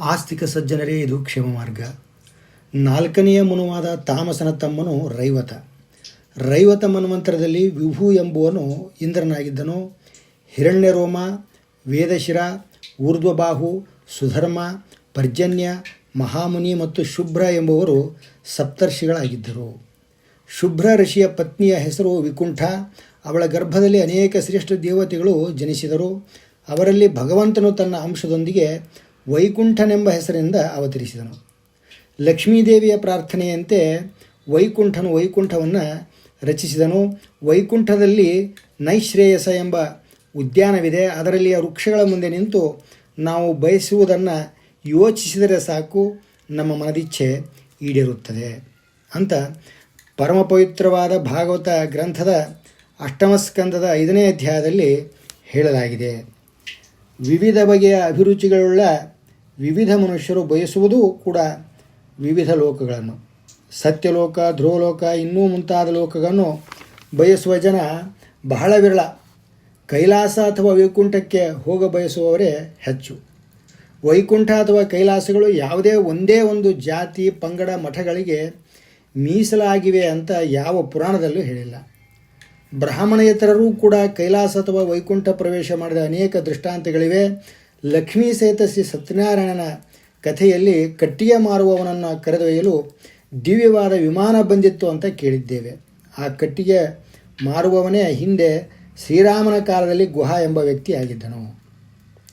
ಆಸ್ತಿಕ ಸಜ್ಜನರೇ ಇದು ಕ್ಷೇಮ ಮಾರ್ಗ. ನಾಲ್ಕನೆಯ ಮನುವಾದ ತಾಮಸನ ತಮ್ಮನು ರೈವತ. ರೈವತ ಮನ್ವಂತರದಲ್ಲಿ ವಿಭು ಎಂಬುವನು ಇಂದ್ರನಾಗಿದ್ದನು. ಹಿರಣ್ಯರೋಮ ವೇದಶಿರ, ಊರ್ಧ್ವಬಾಹು, ಸುಧರ್ಮ, ಪರ್ಜನ್ಯ, ಮಹಾಮುನಿ ಮತ್ತು ಶುಭ್ರ ಎಂಬುವರು ಸಪ್ತರ್ಷಿಗಳಾಗಿದ್ದರು. ಶುಭ್ರ ಋಷಿಯ ಪತ್ನಿಯ ಹೆಸರು ವಿಕುಂಠ. ಅವಳ ಗರ್ಭದಲ್ಲಿ ಅನೇಕ ಶ್ರೇಷ್ಠ ದೇವತೆಗಳು ಜನಿಸಿದರು. ಅವರಲ್ಲಿ ಭಗವಂತನು ತನ್ನ ಅಂಶದೊಂದಿಗೆ ವೈಕುಂಠನೆಂಬ ಹೆಸರಿನಿಂದ ಅವತರಿಸಿದನು. ಲಕ್ಷ್ಮೀದೇವಿಯ ಪ್ರಾರ್ಥನೆಯಂತೆ ವೈಕುಂಠನು ವೈಕುಂಠವನ್ನು ರಚಿಸಿದನು. ವೈಕುಂಠದಲ್ಲಿ ನೈಶ್ರೇಯಸ ಎಂಬ ಉದ್ಯಾನವಿದೆ. ಅದರಲ್ಲಿಯ ವೃಕ್ಷಗಳ ಮುಂದೆ ನಿಂತು ನಾವು ಬಯಸುವುದನ್ನು ಯೋಚಿಸಿದರೆ ಸಾಕು, ನಮ್ಮ ಮನದಿಚ್ಛೆ ಈಡೇರುತ್ತದೆ ಅಂತ ಪರಮ ಪವಿತ್ರವಾದ ಭಾಗವತ ಗ್ರಂಥದ ಅಷ್ಟಮ ಸ್ಕಂದದ ಐದನೇ ಅಧ್ಯಾಯದಲ್ಲಿ ಹೇಳಲಾಗಿದೆ. ವಿವಿಧ ಬಗೆಯ ಅಭಿರುಚಿಗಳುಳ್ಳ ವಿವಿಧ ಮನುಷ್ಯರು ಬಯಸುವುದೂ ಕೂಡ ವಿವಿಧ ಲೋಕಗಳನ್ನು. ಸತ್ಯಲೋಕ, ಧ್ರುವಲೋಕ, ಇನ್ನೂ ಮುಂತಾದ ಲೋಕಗಳನ್ನು ಬಯಸುವ ಜನ ಬಹಳ ವಿರಳ. ಕೈಲಾಸ ಅಥವಾ ವೈಕುಂಠಕ್ಕೆ ಹೋಗ ಬಯಸುವವರೇ ಹೆಚ್ಚು. ವೈಕುಂಠ ಅಥವಾ ಕೈಲಾಸಗಳು ಯಾವುದೇ ಒಂದೇ ಒಂದು ಜಾತಿ, ಪಂಗಡ, ಮಠಗಳಿಗೆ ಮೀಸಲಾಗಿವೆ ಅಂತ ಯಾವ ಪುರಾಣದಲ್ಲೂ ಹೇಳಿಲ್ಲ. ಬ್ರಾಹ್ಮಣೇತರರೂ ಕೂಡ ಕೈಲಾಸ ಅಥವಾ ವೈಕುಂಠ ಪ್ರವೇಶ ಮಾಡಿದ ಅನೇಕ ದೃಷ್ಟಾಂತಗಳಿವೆ. ಲಕ್ಷ್ಮೀ ಶ್ರೀ ಸತ್ಯನಾರಾಯಣನ ಕಥೆಯಲ್ಲಿ ಕಟ್ಟಿಗೆ ಮಾರುವವನನ್ನು ಕರೆದೊಯ್ಯಲು ದಿವ್ಯವಾದ ವಿಮಾನ ಬಂದಿತ್ತು ಅಂತ ಕೇಳಿದ್ದೇವೆ. ಆ ಕಟ್ಟಿಗೆ ಮಾರುವವನೇ ಹಿಂದೆ ಶ್ರೀರಾಮನ ಕಾಲದಲ್ಲಿ ಗುಹಾ ಎಂಬ ವ್ಯಕ್ತಿಯಾಗಿದ್ದನು.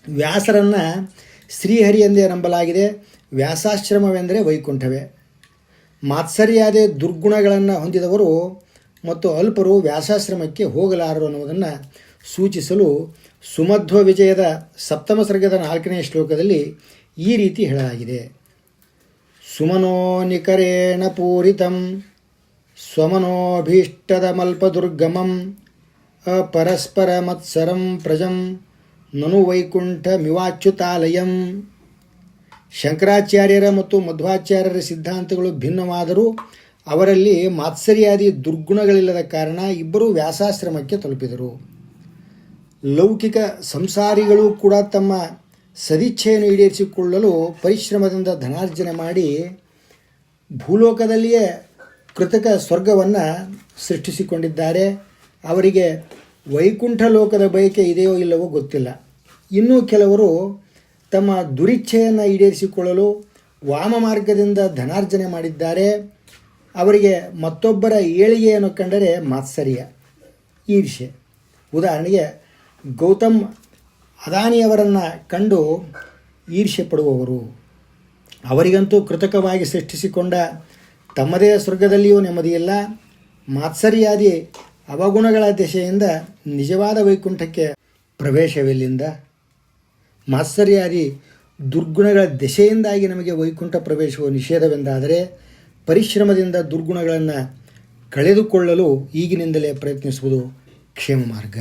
ವ್ಯಾಸರನ್ನು ಶ್ರೀಹರಿ ಎಂದೇ ನಂಬಲಾಗಿದೆ. ವ್ಯಾಸಾಶ್ರಮವೆಂದರೆ ವೈಕುಂಠವೇ. ಮಾತ್ಸರ್ಯಾದೆ ದುರ್ಗುಣಗಳನ್ನು ಹೊಂದಿದವರು ಮತ್ತು ಅಲ್ಪರು ವ್ಯಾಸಾಶ್ರಮಕ್ಕೆ ಹೋಗಲಾರರು ಅನ್ನುವುದನ್ನು ಸೂಚಿಸಲು ಸುಮಧ್ವ ವಿಜಯದ ಸಪ್ತಮ ಸರ್ಗದ ನಾಲ್ಕನೇ ಶ್ಲೋಕದಲ್ಲಿ ಈ ರೀತಿ ಹೇಳಲಾಗಿದೆ. ಸುಮನೋ ನಿಕರೇಣ ಪೂರಿತಂ ಸ್ವಮನೋಭೀಷ್ಟದಮಲ್ಪದುರ್ಗಮಂ ಅಪರಸ್ಪರ ಮತ್ಸರಂ ಪ್ರಜಂ, ನನು ವೈಕುಂಠ ಮಿವಾಚ್ಯುತಾಲಯಂ. ಶಂಕರಾಚಾರ್ಯರ ಮತ್ತು ಮಧ್ವಾಚಾರ್ಯರ ಸಿದ್ಧಾಂತಗಳು ಭಿನ್ನವಾದರೂ ಅವರಲ್ಲಿ ಮಾತ್ಸರ್ಯಾದಿ ದುರ್ಗುಣಗಳಿಲ್ಲದ ಕಾರಣ ಇಬ್ಬರೂ ವ್ಯಾಸಾಶ್ರಮಕ್ಕೆ ತಲುಪಿದರು. ಲೌಕಿಕ ಸಂಸಾರಿಗಳು ಕೂಡ ತಮ್ಮ ಸದಿಚ್ಛೆಯನ್ನು ಈಡೇರಿಸಿಕೊಳ್ಳಲು ಪರಿಶ್ರಮದಿಂದ ಧನಾರ್ಜನೆ ಮಾಡಿ ಭೂಲೋಕದಲ್ಲಿಯೇ ಕೃತಕ ಸ್ವರ್ಗವನ್ನು ಸೃಷ್ಟಿಸಿಕೊಂಡಿದ್ದಾರೆ. ಅವರಿಗೆ ವೈಕುಂಠ ಲೋಕದ ಬಯಕೆ ಇದೆಯೋ ಇಲ್ಲವೋ ಗೊತ್ತಿಲ್ಲ. ಇನ್ನೂ ಕೆಲವರು ತಮ್ಮ ದುರಿಚ್ಛೆಯನ್ನು ಈಡೇರಿಸಿಕೊಳ್ಳಲು ವಾಮ ಮಾರ್ಗದಿಂದ ಧನಾರ್ಜನೆ ಮಾಡಿದ್ದಾರೆ. ಅವರಿಗೆ ಮತ್ತೊಬ್ಬರ ಏಳಿಗೆಯನ್ನು ಕಂಡರೆ ಮಾತ್ಸರ್ಯ. ವಿಷಯ. ಉದಾಹರಣೆಗೆ ಗೌತಮ್ ಅದಾನಿಯವರನ್ನು ಕಂಡು ಈರ್ಷೆ ಪಡುವವರು ಅವರಿಗಂತೂ ಕೃತಕವಾಗಿ ಸೃಷ್ಟಿಸಿಕೊಂಡ ತಮ್ಮದೇ ಸ್ವರ್ಗದಲ್ಲಿಯೂ ನೆಮ್ಮದಿಯಿಲ್ಲ, ಮಾತ್ಸರ್ಯಾದಿ ಅವಗುಣಗಳ ದಿಶೆಯಿಂದ ನಿಜವಾದ ವೈಕುಂಠಕ್ಕೆ ಪ್ರವೇಶವಿಲ್ಲಿಂದ. ಮಾತ್ಸರ್ಯಾದಿ ದುರ್ಗುಣಗಳ ದೆಸೆಯಿಂದಾಗಿ ನಮಗೆ ವೈಕುಂಠ ಪ್ರವೇಶವು ನಿಷೇಧವೆಂದಾದರೆ, ಪರಿಶ್ರಮದಿಂದ ದುರ್ಗುಣಗಳನ್ನು ಕಳೆದುಕೊಳ್ಳಲು ಈಗಿನಿಂದಲೇ ಪ್ರಯತ್ನಿಸುವುದು ಕ್ಷೇಮ ಮಾರ್ಗ